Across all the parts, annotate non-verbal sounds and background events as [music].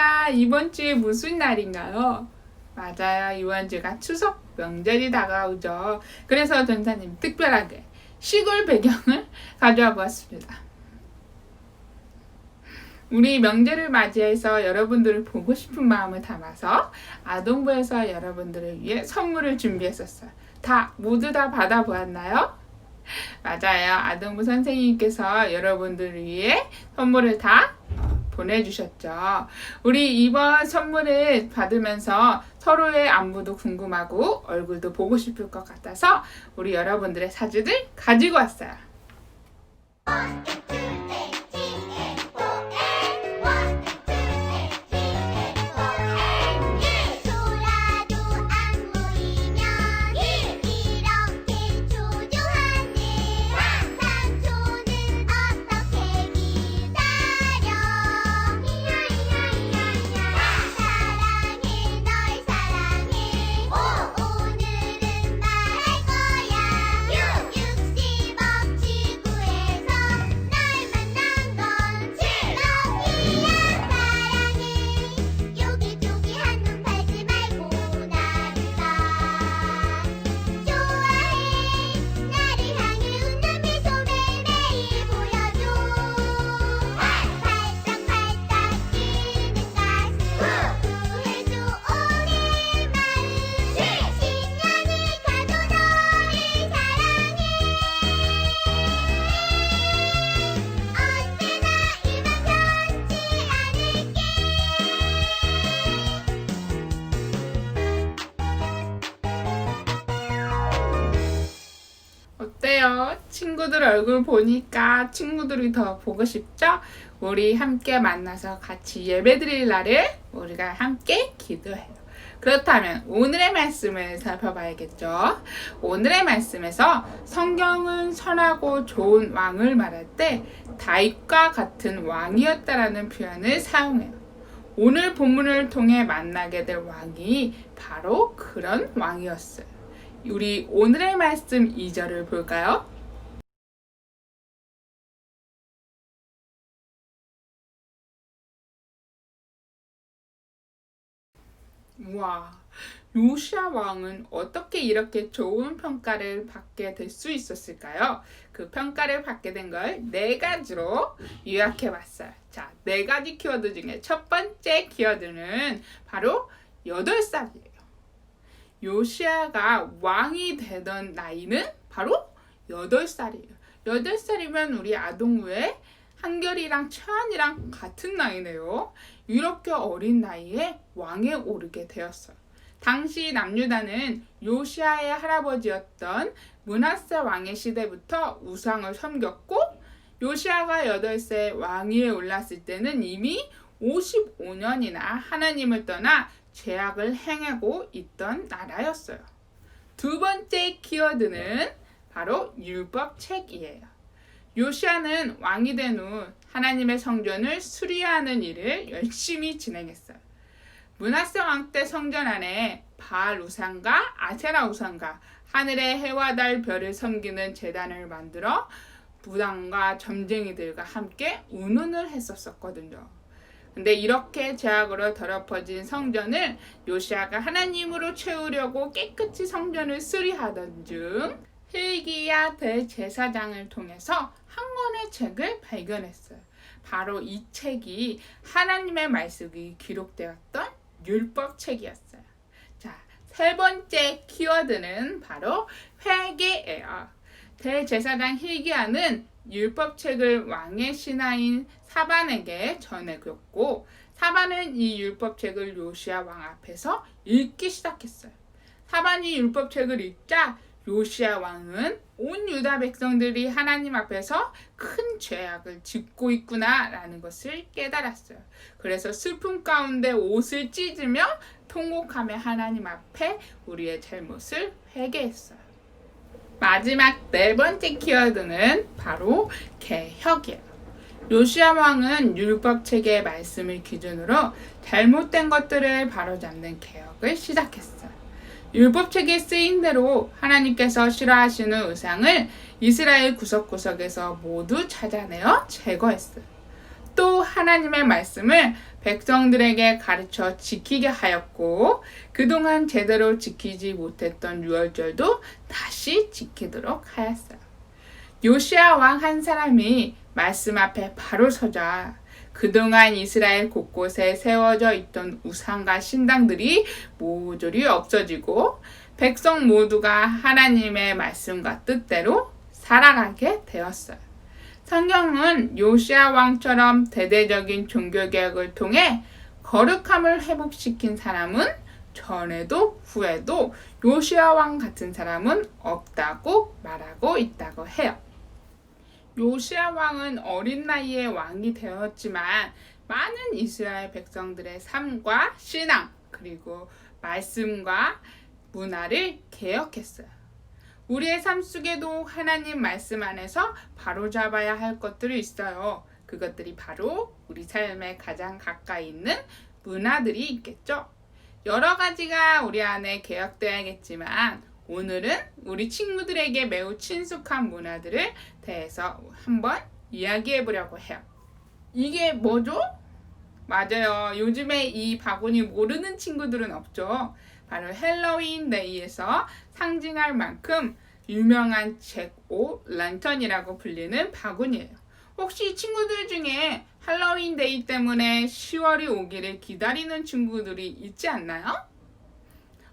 유리가 이번 주에 무슨 날인가요? 맞아요. 이번 주가 추석 명절이 다가오죠. 그래서 전사님 특별하게 시골 배경을 [laughs] 가져와 보았습니다. 우리 명절을 맞이해서 여러분들을 보고 싶은 마음을 담아서 아동부에서 여러분들을 위해 선물을 준비했었어요. 다 모두 다 받아보았나요? [laughs] 맞아요. 아동부 선생님께서 여러분들을 위해 선물을 다 보내주셨죠. 우리 이번 선물을 받으면서 서로의 안부도 궁금하고 얼굴도 보고 싶을 것 같아서 우리 여러분들의 사진을 가지고 왔어요. 친구들 얼굴 보니까 친구들이 더 보고 싶죠? 우리 함께 만나서 같이 예배 드릴 날을 우리가 함께 기도해요. 그렇다면 오늘의 말씀을 살펴봐야겠죠? 오늘의 말씀에서 성경은 선하고 좋은 왕을 말할 때 다윗과 같은 왕이었다라는 표현을 사용해요. 오늘 본문을 통해 만나게 될 왕이 바로 그런 왕이었어요. 우리 오늘의 말씀 2절을 볼까요? 와, 요시아 왕은 어떻게 이렇게 좋은 평가를 받게 될 수 있었을까요? 그 평가를 받게 된 걸 네 가지로 요약해 봤어요. 자, 네 가지 키워드 중에 첫 번째 키워드는 바로 8살이에요. 요시아가 왕이 되던 나이는 바로 8살이에요. 8살이면 우리 아동부의 한결이랑 채안이랑 같은 나이네요. 이렇게 어린 나이에 왕에 오르게 되었어요. 당시 남유다는 요시아의 할아버지였던 문하세 왕의 시대부터 우상을 섬겼고 요시아가 8세 왕위에 올랐을 때는 이미 55년이나 하나님을 떠나 죄악을 행하고 있던 나라였어요. 두 번째 키워드는 바로 율법책이에요. 요시아는 왕이 된 후 하나님의 성전을 수리하는 일을 열심히 진행했어요. 문하세 왕 때 성전 안에 바알 우상과 아세라 우상과 하늘의 해와 달 별을 섬기는 제단을 만들어 무당과 점쟁이들과 함께 운운을 했었었거든요. 근데 이렇게 죄악으로 더럽혀진 성전을 요시아가 하나님으로 채우려고 깨끗이 성전을 수리하던 중 hil기야 대제사장을 통해서 한 권의 책을 발견했어요. 바로 이 책이 하나님의 말씀이 기록되었던 율법책이었어요. 자, 세 번째 키워드는 바로 회개예요. 대제사장 hil기야는 율법책을 왕의 신하인 사반에게 전해줬고 사반은 이 율법책을 요시아 왕 앞에서 읽기 시작했어요. 사반이 율법책을 읽자 요시아 왕은 온 유다 백성들이 하나님 앞에서 큰 죄악을 짓고 있구나라는 것을 깨달았어요. 그래서 슬픔 가운데 옷을 찢으며 통곡하며 하나님 앞에 우리의 잘못을 회개했어요. 마지막 네 번째 키워드는 바로 개혁이에요. 요시아 왕은 율법 책의 말씀을 기준으로 잘못된 것들을 바로잡는 개혁을 시작했어요. 율법책에 쓰인 대로 하나님께서 싫어하시는 의상을 이스라엘 구석구석에서 모두 찾아내어 제거했어요. 또 하나님의 말씀을 백성들에게 가르쳐 지키게 하였고 그동안 제대로 지키지 못했던 유월절도 다시 지키도록 하였어요. 요시아 왕 한 사람이 말씀 앞에 바로 서자 그동안 이스라엘 곳곳에 세워져 있던 우상과 신당들이 모조리 없어지고 백성 모두가 하나님의 말씀과 뜻대로 살아가게 되었어요. 성경은 요시아 왕처럼 대대적인 종교 개혁을 통해 거룩함을 회복시킨 사람은 전에도 후에도 요시아 왕 같은 사람은 없다고 말하고 있다고 해요. 요시아 왕은 어린 나이에 왕이 되었지만 많은 이스라엘 백성들의 삶과 신앙 그리고 말씀과 문화를 개혁했어요. 우리의 삶 속에도 하나님 말씀 안에서 바로잡아야 할 것들이 있어요. 그것들이 바로 우리 삶에 가장 가까이 있는 문화들이 있겠죠. 여러 가지가 우리 안에 개혁되어야겠지만 오늘은 우리 친구들에게 매우 친숙한 문화들을 대해서 한번 이야기해 보려고 해요. 이게 뭐죠? 맞아요. 요즘에 이 바구니 모르는 친구들은 없죠. 바로 헬로윈 데이에서 상징할 만큼 유명한 잭오 랜턴이라고 불리는 바구니예요. 혹시 친구들 중에 할로윈 데이 때문에 10월이 오기를 기다리는 친구들이 있지 않나요?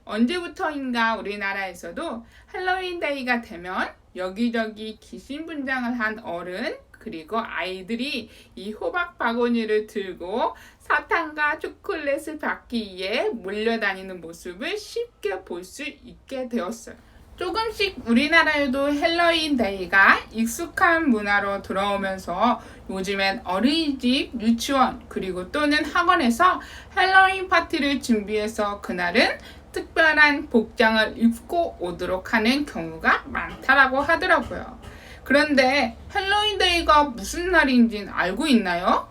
언제부터인가 우리나라에서도 할로윈 데이가 되면 여기저기 귀신 분장을 한 어른 그리고 아이들이 이 호박 바구니를 들고 사탕과 초콜릿을 받기 위해 몰려다니는 모습을 쉽게 볼 수 있게 되었어요. 조금씩 우리나라에도 헬로윈 데이가 익숙한 문화로 들어오면서 요즘엔 어린이집, 유치원, 그리고 또는 학원에서 헬로윈 파티를 준비해서 그날은 특별한 복장을 입고 오도록 하는 경우가 많다라고 하더라고요. 그런데 헬로윈 데이가 무슨 날인지는 알고 있나요?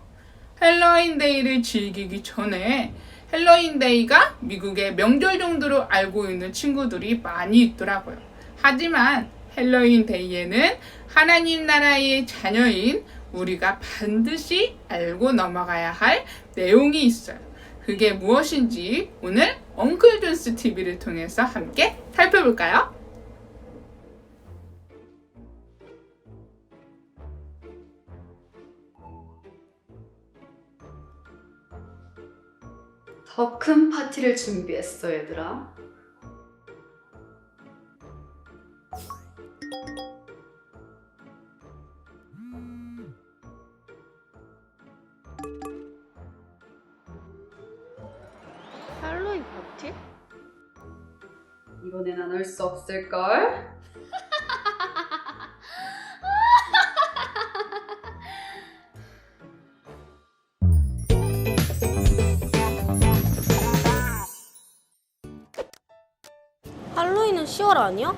헬로윈 데이를 즐기기 전에 헬로윈 데이가 미국의 명절 정도로 알고 있는 친구들이 많이 있더라고요. 하지만 헬로윈 데이에는 하나님 나라의 자녀인 우리가 반드시 알고 넘어가야 할 내용이 있어요. 그게 무엇인지 오늘 엉클 존스 TV를 통해서 함께 살펴볼까요? 더 큰 파티를 준비했어, 얘들아. 이번엔 안 올 수 없을걸? [laughs] 할로윈은 10월 아니야?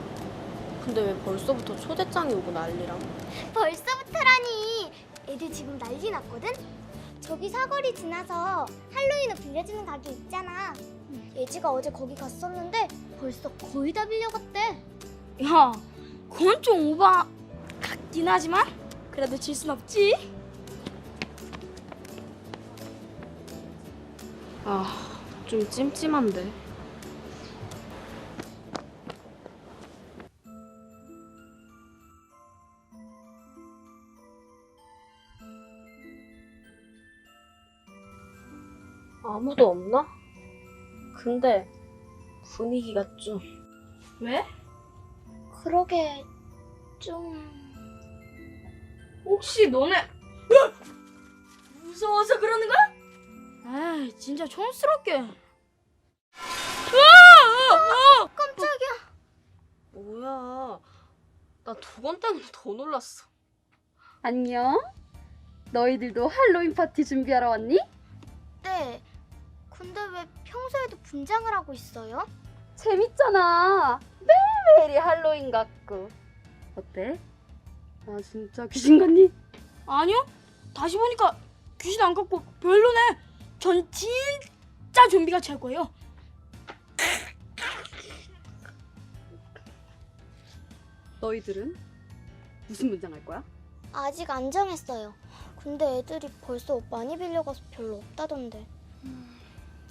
근데 왜 벌써부터 초대장이 오고 난리람? 벌써부터라니 애들 지금 난리 났거든? 저기 사거리 지나서 할로윈을 빌려주는 가게 있잖아 예지가 어제 거기 갔었는데 벌써 거의 다 빌려갔대 야, 그건 좀 오바 같긴 하지만 그래도 질 순 없지. 아, 좀 찜찜한데. 아무도 없나? 근데 분위기가 좀 왜? 그러게 좀... 혹시 너네 무서워서 그러는 거야? 아, 진짜 촌스럽게. 깜짝이야 뭐야? 나두번 때문에 더 놀랐어. 안녕. 너희들도 할로윈 파티 준비하러 왔니? 네 근데 왜 평소에도 분장을 하고 있어요? 재밌잖아. 매일매일이 할로윈 같고. 어때? 나 진짜 귀신 같니? 아니요. 다시 보니까 귀신 안 같고 별로네. 전 진짜 좀비 같이 할 거예요. 너희들은 무슨 분장 할 거야? 아직 안 정했어요 근데 애들이 벌써 옷 많이 빌려가서 별로 없다던데.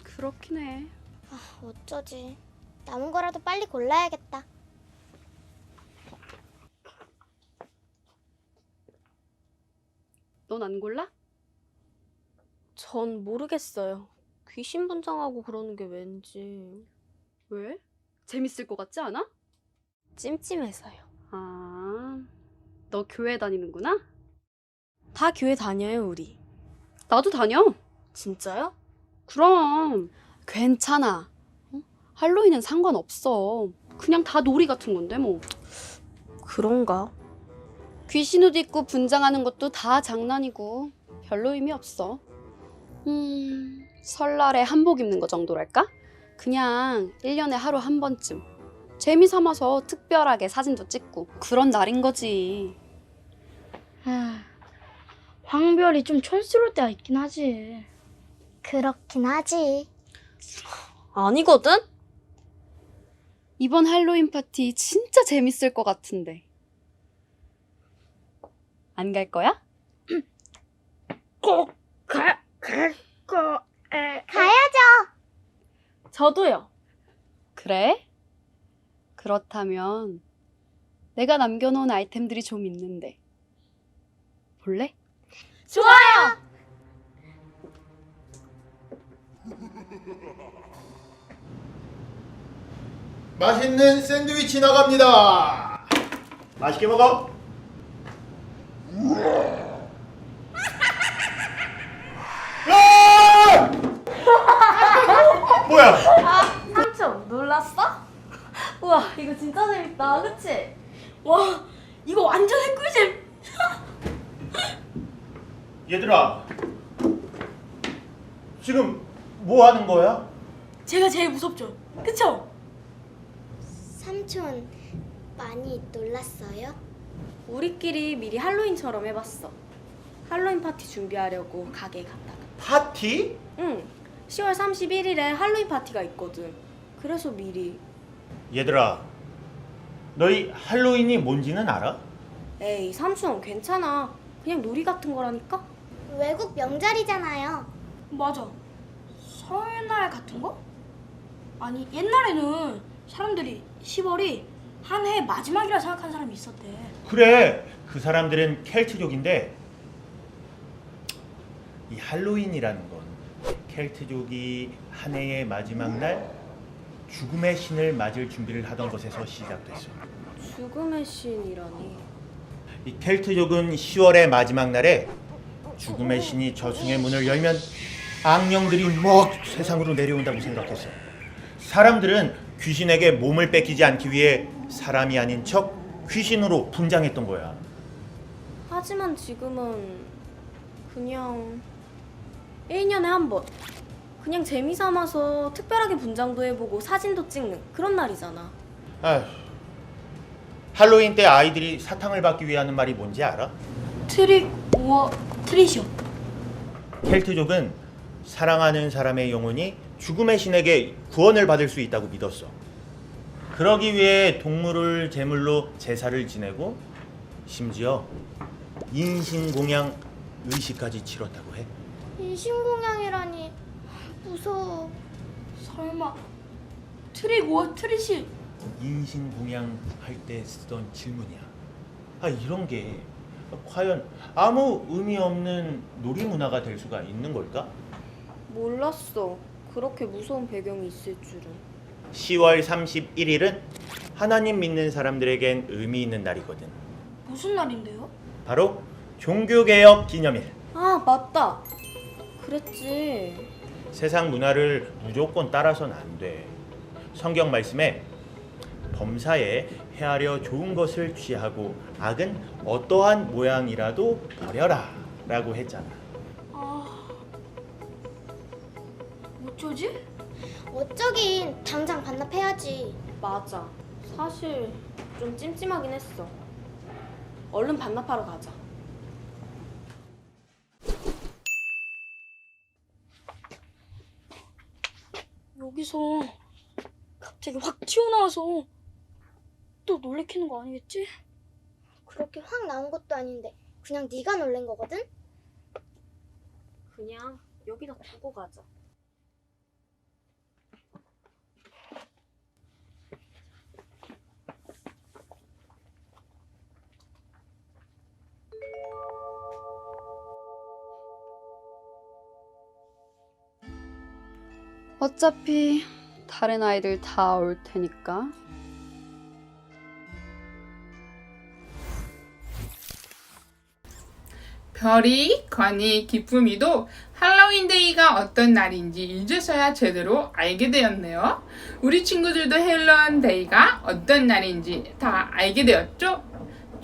그렇긴 해. 아, 어쩌지. 남은 거라도 빨리 골라야겠다. 넌 안 골라? 전 모르겠어요. 귀신 분장하고 그러는 게 왠지 왜? 재밌을 것 같지 않아? 찜찜해서요. 아, 너 교회 다니는구나? 다 교회 다녀요, 우리. 나도 다녀. 진짜요? 그럼 괜찮아. 어? 할로윈은 상관없어. 그냥 다 놀이 같은 건데 뭐. 그런가? 귀신 옷 입고 분장하는 것도 다 장난이고 별로 의미 없어. 음, 설날에 한복 입는 거 정도랄까? 그냥 1년에 하루 한 번쯤. 재미 삼아서 특별하게 사진도 찍고 그런 날인 거지. 아, 황별이 좀 촌스러울 때가 있긴 하지. 그렇긴 하지. 아니거든? 이번 할로윈 파티 진짜 재밌을 것 같은데. 안 갈 거야? [clears throat] 꼭 가, 갈 거 에. 가야죠. 저도요. 그래? 그렇다면 내가 남겨놓은 아이템들이 좀 있는데 볼래? 좋아요. [laughs] 맛있는 샌드위치 나갑니다. 맛있게 먹어. 아! 뭐야? 삼촌, 놀랐어? 우와, 이거 진짜 재밌다, 그치? 와, 이거 완전 핵꿀잼. 얘들아, 지금 뭐 하는 거야? 제가 제일 무섭죠. 그쵸? 삼촌 많이 놀랐어요? 우리끼리 미리 할로윈처럼 해봤어. 할로윈 파티 준비하려고 가게에 갔다가. 파티? 응, 10월 31일에 할로윈 파티가 있거든. 그래서 미리. 얘들아, 너희 할로윈이 뭔지는 알아? 에이, 삼촌, 괜찮아. 그냥 놀이 같은 거라니까? 외국 명절이잖아요. 맞아. 설날 같은 거? 아니, 옛날에는 사람들이 10월이 한 해 마지막이라 생각한 사람이 있었대. 그래, 그 사람들은 켈트족인데 이 할로윈이라는 건 켈트족이 한 해의 마지막 날 죽음의 신을 맞을 준비를 하던 것에서 시작됐어. 죽음의 신이라니. 이 켈트족은 10월의 마지막 날에 죽음의 신이 저승의 문을 열면 악령들이 막 세상으로 내려온다고 생각했어. 사람들은 귀신에게 몸을 뺏기지 않기 위해 사람이 아닌 척 귀신으로 분장했던 거야. 하지만 지금은 그냥 1년에 한 번. 그냥 재미 삼아서 특별하게 분장도 해보고 사진도 찍는 그런 날이잖아. 아휴, 할로윈 때 아이들이 사탕을 받기 위해 하는 말이 뭔지 알아? 트릭 오어 트리쇼. 켈트족은 사랑하는 사람의 영혼이 죽음의 신에게 구원을 받을 수 있다고 믿었어. 그러기 위해 동물을 제물로 제사를 지내고 심지어 인신공양 의식까지 치렀다고 해. 인신공양이라니 무서워. 설마 트릭 오어 트리시. 인신공양 할 때 쓰던 질문이야. 아 이런 게 과연 아무 의미 없는 놀이 문화가 될 수가 있는 걸까? 몰랐어. 그렇게 무서운 배경이 있을 줄은. 10월 31일은 하나님 믿는 사람들에겐 의미 있는 날이거든. 무슨 날인데요? 바로 종교개혁 기념일. 아, 맞다. 그랬지. 세상 문화를 무조건 따라선 안 돼. 성경 말씀에 범사에 헤아려 좋은 것을 취하고 악은 어떠한 모양이라도 버려라 라고 했잖아. 아, 어쩌지? 어쩌긴 당장 반납해야지. 맞아. 사실 좀 찜찜하긴 했어. 얼른 반납하러 가자. 여기서 갑자기 확 튀어나와서 또 놀래키는 거 아니겠지? 그렇게 확 나온 것도 아닌데 그냥 네가 놀란 거거든? 그냥 여기다 두고 가자. 어차피 다른 아이들 다 올 테니까. 별이, 건이, 기쁨이도 할로윈데이가 어떤 날인지 이제서야 제대로 알게 되었네요. 우리 친구들도 할로윈데이가 어떤 날인지 다 알게 되었죠?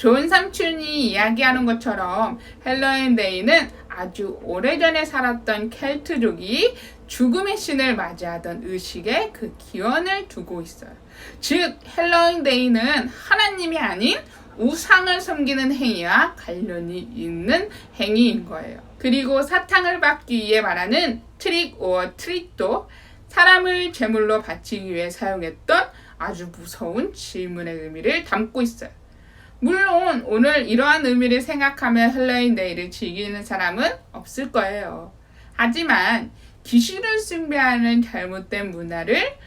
좋은 삼촌이 이야기하는 것처럼 헬로윈데이는 아주 오래전에 살았던 켈트족이 죽음의 신을 맞이하던 의식에 그 기원을 두고 있어요. 즉, 헬로윈데이는 하나님이 아닌 우상을 섬기는 행위와 관련이 있는 행위인 거예요. 그리고 사탕을 받기 위해 말하는 트릭 오어 트릭도 사람을 제물로 바치기 위해 사용했던 아주 무서운 질문의 의미를 담고 있어요. 물론 오늘 이러한 의미를 생각하며 헬로윈데이를 즐기는 사람은 없을 거예요. 하지만 귀신을 숭배하는 잘못된 문화를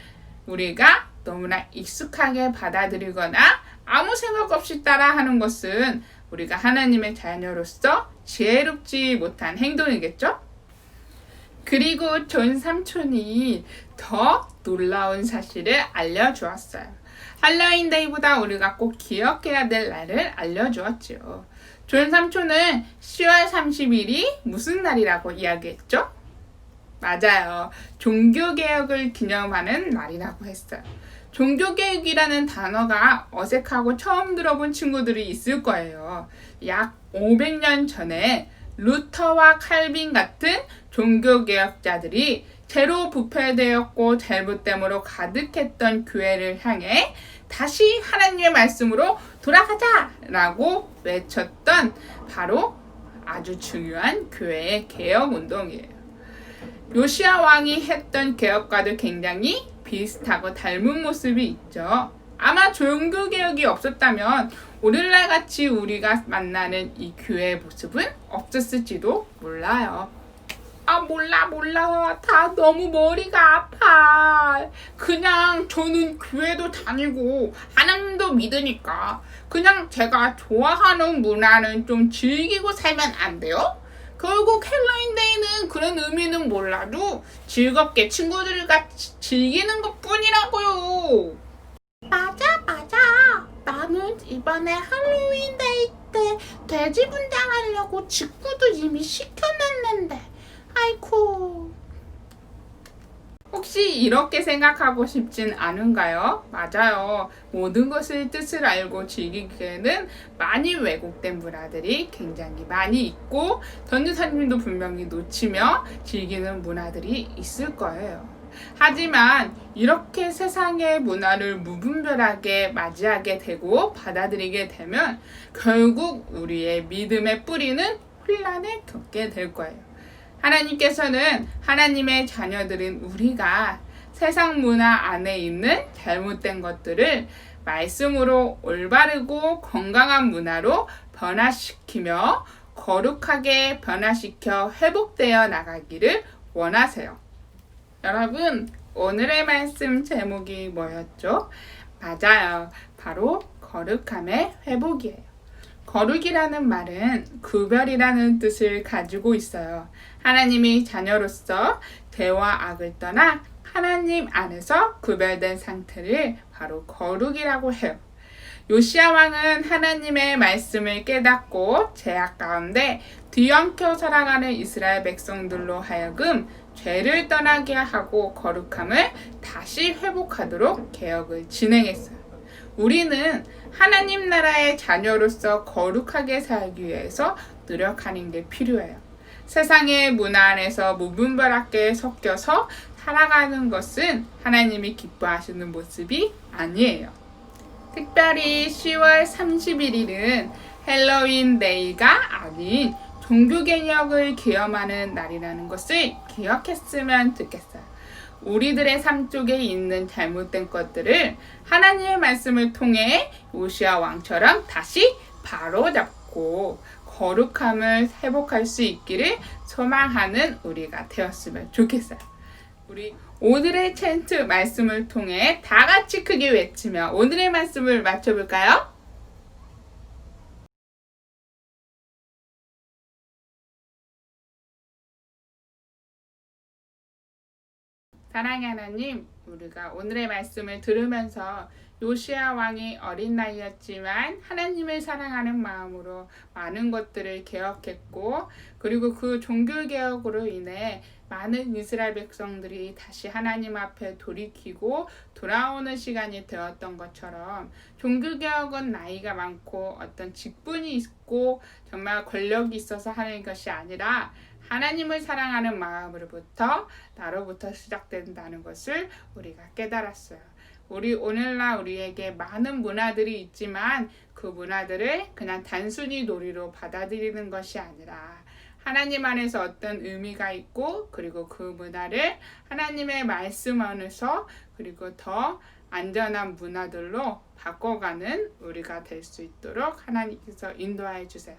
우리가 너무나 익숙하게 받아들이거나 아무 생각 없이 따라하는 것은 우리가 하나님의 자녀로서 지혜롭지 못한 행동이겠죠? 그리고 존 삼촌이 더 놀라운 사실을 알려주었어요. 할로윈 데이보다 우리가 꼭 기억해야 될 날을 알려주었죠. 존 삼촌은 10월 30일이 무슨 날이라고 이야기했죠? 맞아요. 종교개혁을 기념하는 날이라고 했어요. 종교개혁이라는 단어가 어색하고 처음 들어본 친구들이 있을 거예요. 약 500년 전에 루터와 칼빈 같은 종교개혁자들이 죄로 부패되었고 잘못됨으로 가득했던 교회를 향해 다시 하나님의 말씀으로 돌아가자! 라고 외쳤던 바로 아주 중요한 교회의 개혁 운동이에요. 요시아 왕이 했던 개혁과도 굉장히 비슷하고 닮은 모습이 있죠. 아마 종교 개혁이 없었다면 오늘날 같이 우리가 만나는 이 교회의 모습은 없었을지도 몰라요. 아 몰라 몰라 다 너무 머리가 아파 그냥 저는 교회도 다니고 하나님도 믿으니까 그냥 제가 좋아하는 문화는 좀 즐기고 살면 안 돼요? 결국 헬로윈데이는 그런 의미는 몰라도 즐겁게 친구들과 지- 즐기는 것 뿐이라고요. 맞아, 맞아. 나는 이번에 할로윈데이 때 돼지 분장하려고 직구도 이미 시켜놨는데. 아이쿠. 혹시 이렇게 생각하고 싶진 않은가요? 맞아요. 모든 것을 뜻을 알고 즐기기에는 많이 왜곡된 문화들이 굉장히 많이 있고 전도사님도 분명히 놓치며 즐기는 문화들이 있을 거예요. 하지만 이렇게 세상의 문화를 무분별하게 맞이하게 되고 받아들이게 되면 결국 우리의 믿음의 뿌리는 혼란을 겪게 될 거예요. 하나님께서는 하나님의 자녀들인 우리가 세상 문화 안에 있는 잘못된 것들을 말씀으로 올바르고 건강한 문화로 변화시키며 거룩하게 변화시켜 회복되어 나가기를 원하세요. 여러분, 오늘의 말씀 제목이 뭐였죠? 맞아요. 바로 거룩함의 회복이에요. 거룩이라는 말은 구별이라는 뜻을 가지고 있어요. 하나님이 자녀로서 죄와 악을 떠나 하나님 안에서 구별된 상태를 바로 거룩이라고 해요. 요시아 왕은 하나님의 말씀을 깨닫고 죄악 가운데 뒤엉켜 살아가는 이스라엘 백성들로 하여금 죄를 떠나게 하고 거룩함을 다시 회복하도록 개혁을 진행했어요. 우리는 하나님 나라의 자녀로서 거룩하게 살기 위해서 노력하는 게 필요해요. 세상의 문화 안에서 무분별하게 섞여서 살아가는 것은 하나님이 기뻐하시는 모습이 아니에요. 특별히 10월 31일은 헬로윈 데이가 아닌 종교 개혁을 기념하는 날이라는 것을 기억했으면 좋겠어요. 우리들의 삶 속에 있는 잘못된 것들을 하나님의 말씀을 통해 요시아 왕처럼 다시 바로잡고 거룩함을 회복할 수 있기를 소망하는 우리가 되었으면 좋겠어요. 우리 오늘의 챈트 말씀을 통해 다 같이 크게 외치며 오늘의 말씀을 맞춰볼까요? 사랑의 하나님, 우리가 오늘의 말씀을 들으면서 요시아 왕이 어린 나이였지만 하나님을 사랑하는 마음으로 많은 것들을 개혁했고 그리고 그 종교 개혁으로 인해 많은 이스라엘 백성들이 다시 하나님 앞에 돌이키고 돌아오는 시간이 되었던 것처럼 종교 개혁은 나이가 많고 어떤 직분이 있고 정말 권력이 있어서 하는 것이 아니라 하나님을 사랑하는 마음으로부터 나로부터 시작된다는 것을 우리가 깨달았어요. 우리 오늘날 우리에게 많은 문화들이 있지만 그 문화들을 그냥 단순히 놀이로 받아들이는 것이 아니라 하나님 안에서 어떤 의미가 있고 그리고 그 문화를 하나님의 말씀 안에서 그리고 더 안전한 문화들로 바꿔가는 우리가 될 수 있도록 하나님께서 인도하여 주세요.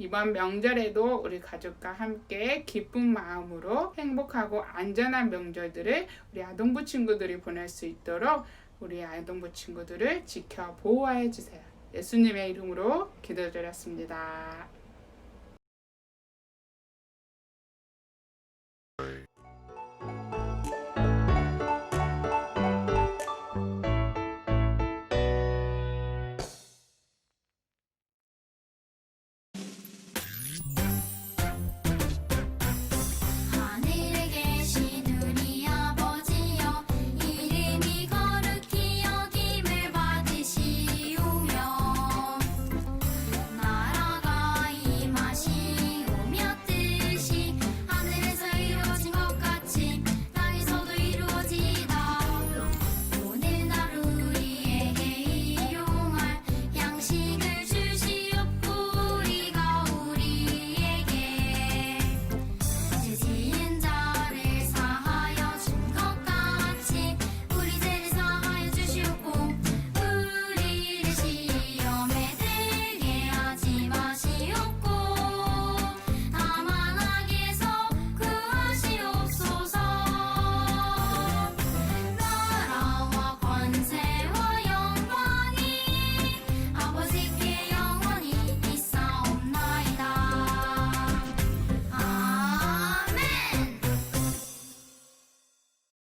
이번 명절에도 우리 가족과 함께 기쁜 마음으로 행복하고 안전한 명절들을 우리 아동부 친구들이 보낼 수 있도록 우리 아동부 친구들을 지켜 보호하여 주세요. 예수님의 이름으로 기도드렸습니다.